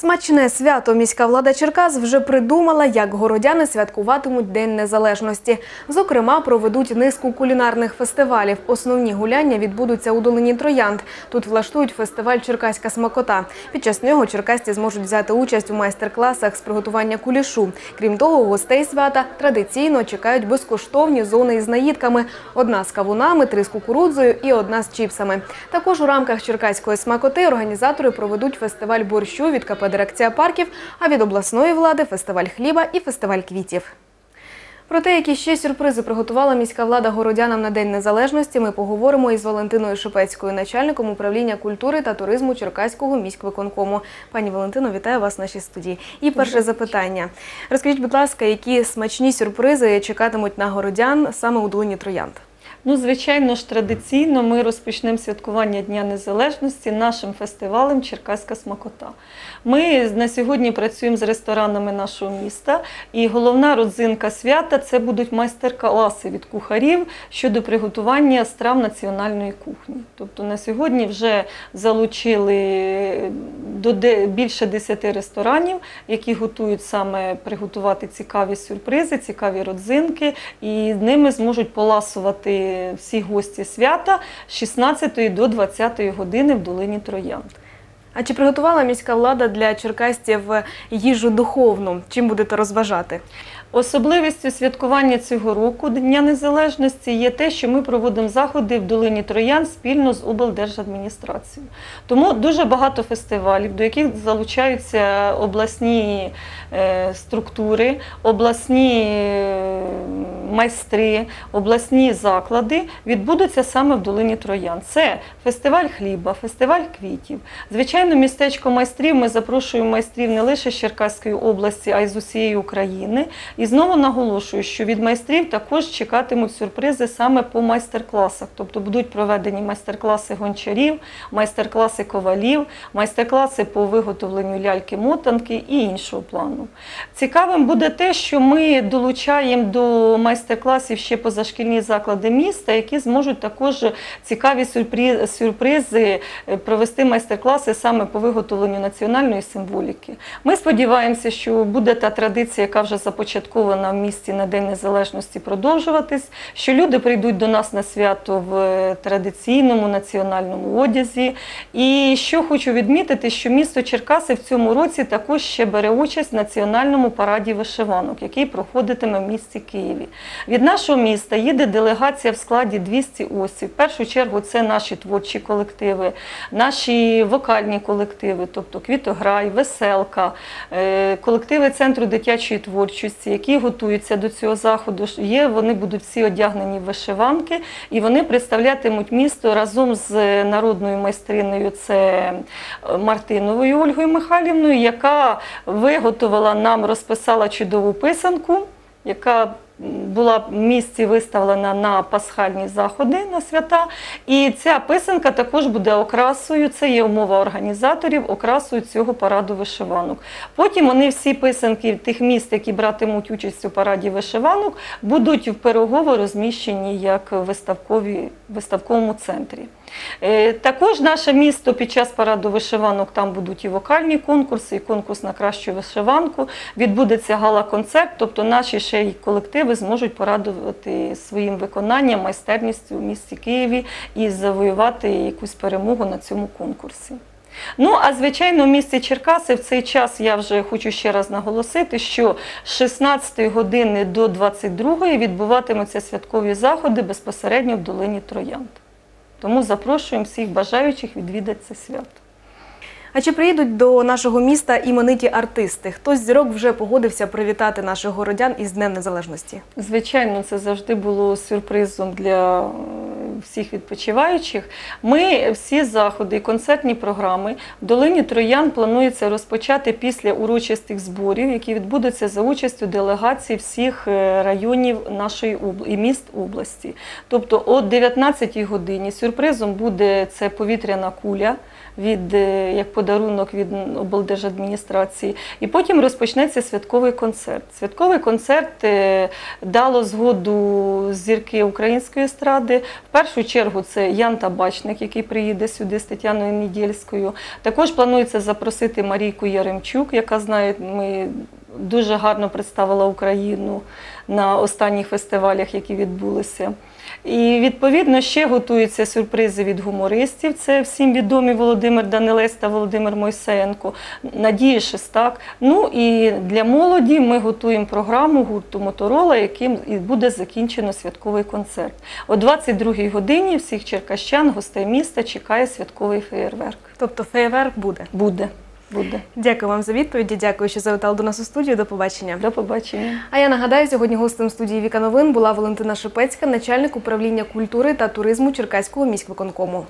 Смачне свято міська влада Черкас вже придумала, як городяни святкуватимуть День Незалежності. Зокрема, проведуть низку кулінарних фестивалів. Основні гуляння відбудуться у долині Троянд. Тут влаштують фестиваль Черкаська смакота. Під час нього черкасці зможуть взяти участь у майстер-класах з приготування кулішу. Крім того, гостей свята традиційно чекають безкоштовні зони із наїдками. Одна з кавунами, три з кукурудзою і одна з чіпсами. Також у рамках черкаської смакоти організатори проведуть фестиваль борщу від КП «Дирекція парків», а від обласної влади фестиваль хліба і фестиваль квітів. Про те, які ще сюрпризи приготувала міська влада городянам на День Незалежності, ми поговоримо із Валентиною Шипецькою, начальником управління культури та туризму Черкаського міськвиконкому. Пані Валентино, вітаю вас в нашій студії. І перше запитання. Розкажіть, будь ласка, які смачні сюрпризи чекатимуть на городян саме у долині Троянд? Ну, звичайно ж, традиційно ми розпочнемо святкування Дня Незалежності нашим фестивалем Черкаська смакота. Ми на сьогодні працюємо з ресторанами нашого міста, і головна родзинка свята це будуть майстер-класи від кухарів щодо приготування страв національної кухні. Тобто на сьогодні вже залучили до більше 10 ресторанів, які готують саме приготувати цікаві сюрпризи, цікаві родзинки, і ними зможуть поласувати всі гості свята з 16 до 20 години в долині Троянд. А чи приготувала міська влада для черкасців їжу духовну? Чим будете розважати? Особливістю святкування цього року Дня Незалежності є те, що ми проводимо заходи в долині Троян спільно з облдержадміністрацією. Тому дуже багато фестивалів, до яких залучаються обласні е, структури, обласні е, майстри, обласні заклади, відбудуться саме в долині Троян. Це фестиваль хліба, фестиваль квітів. Звичайно, містечко майстрів ми запрошуємо майстрів не лише з Черкаської області, а й з усієї України. І знову наголошую, що від майстрів також чекатимуть сюрпризи саме по майстер-класах. Тобто будуть проведені майстер-класи гончарів, майстер-класи ковалів, майстер-класи по виготовленню ляльки-мотанки і іншого плану. Цікавим буде те, що ми долучаємо до майстер-класів ще позашкільні заклади міста, які зможуть також цікаві сюрпризи е, провести майстер-класи саме по виготовленню національної символіки. Ми сподіваємося, що буде та традиція, яка вже започаткована в місті на День Незалежності, продовжуватись, що люди прийдуть до нас на свято в е, традиційному національному одязі. І що хочу відмітити, що місто Черкаси в цьому році також ще бере участь в національному параді вишиванок, який проходитиме в місті Києві. Від нашого міста їде делегація в складі 200 осіб. В першу чергу це наші творчі колективи, наші вокальні колективи, тобто Квітограй, Веселка, е, колективи Центру дитячої творчості, які готуються до цього заходу. Є, вони будуть всі одягнені в вишиванки, і вони представлятимуть місто разом з народною майстриною. Це е, Мартиновою Ольгою Михайлівною, яка виготовила нам, розписала чудову писанку, яка була в місті виставлена на пасхальні заходи на свята. І ця писанка також буде окрасою. Це є умова організаторів, окрасою цього параду вишиванок. Потім вони всі писанки тих міст, які братимуть участь у параді вишиванок, будуть в Пирогово розміщені як в виставковому центрі. Е, Також наше місто під час параду вишиванок там будуть і вокальні конкурси, і конкурс на кращу вишиванку. Відбудеться гала-концерт, тобто наші ще й колективи зможуть порадувати своїм виконанням, майстерністю в місті Києві і завоювати якусь перемогу на цьому конкурсі. Ну, а звичайно, в місті Черкаси в цей час я вже хочу ще раз наголосити, що з 16 години до 22 відбуватимуться святкові заходи безпосередньо в долині Троянд. Тому запрошуємо всіх бажаючих відвідати це свято. А чи приїдуть до нашого міста імениті артисти? Хтось зірок вже погодився привітати наших городян із Днем Незалежності? Звичайно, це завжди було сюрпризом для всіх відпочиваючих. Ми всі заходи концертні програми в долині Троян планується розпочати після урочистих зборів, які відбудуться за участю делегацій всіх е, районів нашої і міст області. Тобто о 19-й годині сюрпризом буде це повітряна куля від е, як подарунок від облдержадміністрації. І потім розпочнеться святковий концерт. Святковий концерт е, дало згоду зірки української естради. Першу чергу це Ян Табачник, який приїде сюди з Тетяною Недільською. Також планується запросити Марійку Яремчук, яка знає, ми дуже гарно представила Україну на останніх фестивалях, які відбулися. І відповідно ще готуються сюрпризи від гумористів. Це всім відомі Володимир Данилець та Володимир Мойсеєнко, Надія Шестак. Ну і для молоді ми готуємо програму гурту Моторола, яким і буде закінчено святковий концерт. О 22-й годині всіх черкащан, гостей міста чекає святковий феєрверк. Тобто феєверк буде. Буде. Буде. Дякую вам за відповіді. Дякую, що завітали до нас у студію. До побачення. До побачення. А я нагадаю, сьогодні гостем студії Віка Новин була Валентина Шепецька, начальник управління культури та туризму Черкаського міськвиконкому.